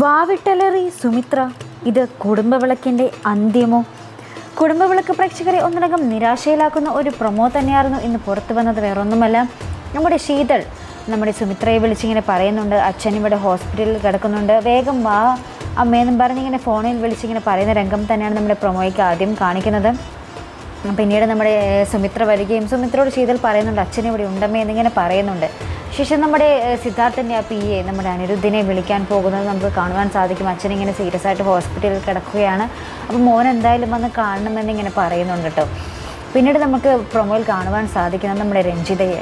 വാവിട്ടലറി സുമിത്ര ഇത് കുടുംബവിളക്കിന്റെ അന്ത്യമോ കുടുംബവിളക്ക് പ്രേക്ഷകരെ ഒന്നടങ്കം നിരാശയിലാക്കുന്ന ഒരു പ്രൊമോ തന്നെയായിരുന്നു ഇന്ന് പുറത്തു വന്നത്. വേറൊന്നുമല്ല നമ്മുടെ ശീതൾ നമ്മുടെ സുമിത്രയെ വിളിച്ചിങ്ങനെ പറയുന്നുണ്ട്. അച്ഛൻ ഇവിടെ ഹോസ്പിറ്റലിൽ കിടക്കുന്നുണ്ട്. വേഗം വാ അമ്മയെന്നും പറഞ്ഞിങ്ങനെ ഫോണിൽ വിളിച്ചിങ്ങനെ പറയുന്ന രംഗം തന്നെയാണ് നമ്മുടെ പ്രൊമോയ്ക്ക് ആദ്യം കാണിക്കുന്നത്. പിന്നീട് നമ്മുടെ സുമിത്ര വരികയും സുമിത്രയോട് ശീതൽ പറയുന്നുണ്ട് അച്ഛൻ ഇവിടെ ഉണ്ടമ്മേ എന്നിങ്ങനെ പറയുന്നുണ്ട്. ശേഷം നമ്മുടെ സിദ്ധാർത്ഥന്റെ ആ പി എ നമ്മുടെ അനിരുദ്ധിനെ വിളിക്കാൻ പോകുന്നത് നമുക്ക് കാണുവാൻ സാധിക്കും. അച്ഛൻ ഇങ്ങനെ സീരിയസ് ആയിട്ട് ഹോസ്പിറ്റലിൽ കിടക്കുകയാണ്. അപ്പോൾ മോൻ എന്തായാലും വന്ന് കാണണമെന്ന് ഇങ്ങനെ പറയുന്നുണ്ട് കേട്ടോ. പിന്നീട് നമുക്ക് പ്രൊമോയിൽ കാണുവാൻ സാധിക്കുന്നത് നമ്മുടെ രഞ്ജിതയെ.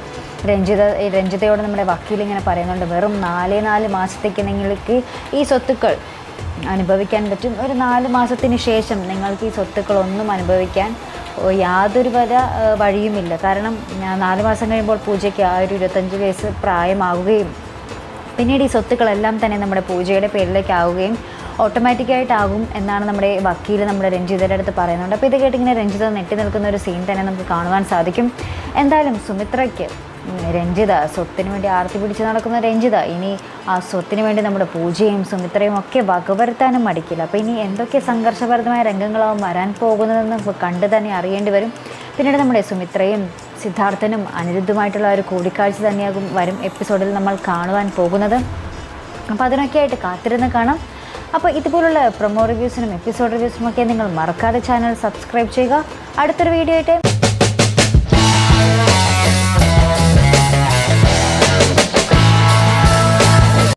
രഞ്ജിത രഞ്ജിതയോട് നമ്മുടെ വക്കീൽ ഇങ്ങനെ പറയുന്നുണ്ട് വെറും നാലേ നാല് മാസത്തേക്ക് നിങ്ങൾക്ക് ഈ സ്വത്തുക്കൾ അനുഭവിക്കാൻ പറ്റും. ഒരു നാല് മാസത്തിന് ശേഷം നിങ്ങൾക്ക് ഈ സ്വത്തുക്കളൊന്നും അനുഭവിക്കാൻ യാതൊരു ഏ, വഴിയുമില്ല. കാരണം ഞാൻ നാല് മാസം കഴിയുമ്പോൾ പൂജയ്ക്ക് ആ ഒരു ഇരുപത്തഞ്ച് വയസ്സ് പ്രായമാവുകയും പിന്നീട് ഈ സ്വത്തുക്കളെല്ലാം തന്നെ നമ്മുടെ പൂജയുടെ പേരിലേക്കാവുകയും ഓട്ടോമാറ്റിക്കായിട്ടാകും എന്നാണ് നമ്മുടെ വക്കീൽ നമ്മുടെ രഞ്ജിതയുടെ അടുത്ത് പറയുന്നുണ്ട് അപ്പോൾ ഇത് കേട്ടിങ്ങനെ രഞ്ജിത നെട്ടി നിൽക്കുന്ന ഒരു സീൻ തന്നെ നമുക്ക് കാണുവാൻ സാധിക്കും. എന്തായാലും സുമിത്രയ്ക്ക് രഞ്ജിത സ്വത്തിന് വേണ്ടി ആർത്തി പിടിച്ച് നടക്കുന്ന രഞ്ജിത. ഇനി ആ സ്വത്തിന് വേണ്ടി നമ്മുടെ പൂജയും സുമിത്രയും ഒക്കെ വകവരുത്താനും മടിക്കില്ല. അപ്പോൾ ഇനി എന്തൊക്കെ സംഘർഷഭരിതമായ രംഗങ്ങളാവും വരാൻ പോകുന്നതെന്ന് കണ്ടു തന്നെ അറിയേണ്ടി വരും. പിന്നീട് നമ്മുടെ സുമിത്രയും സിദ്ധാർത്ഥനും അനിരുദ്ധുമായിട്ടുള്ള ഒരു കൂടിക്കാഴ്ച തന്നെയാകും വരും എപ്പിസോഡിൽ നമ്മൾ കാണുവാൻ പോകുന്നത്. അപ്പോൾ അതിനൊക്കെ ആയിട്ട് കാത്തിരുന്ന് കാണാം. അപ്പോൾ ഇതുപോലുള്ള പ്രൊമോ റിവ്യൂസിനും എപ്പിസോഡ് റിവ്യൂസിനും ഒക്കെ നിങ്ങൾ മറക്കാതെ ചാനൽ സബ്സ്ക്രൈബ് ചെയ്യുക. അടുത്തൊരു വീഡിയോ ആയിട്ട്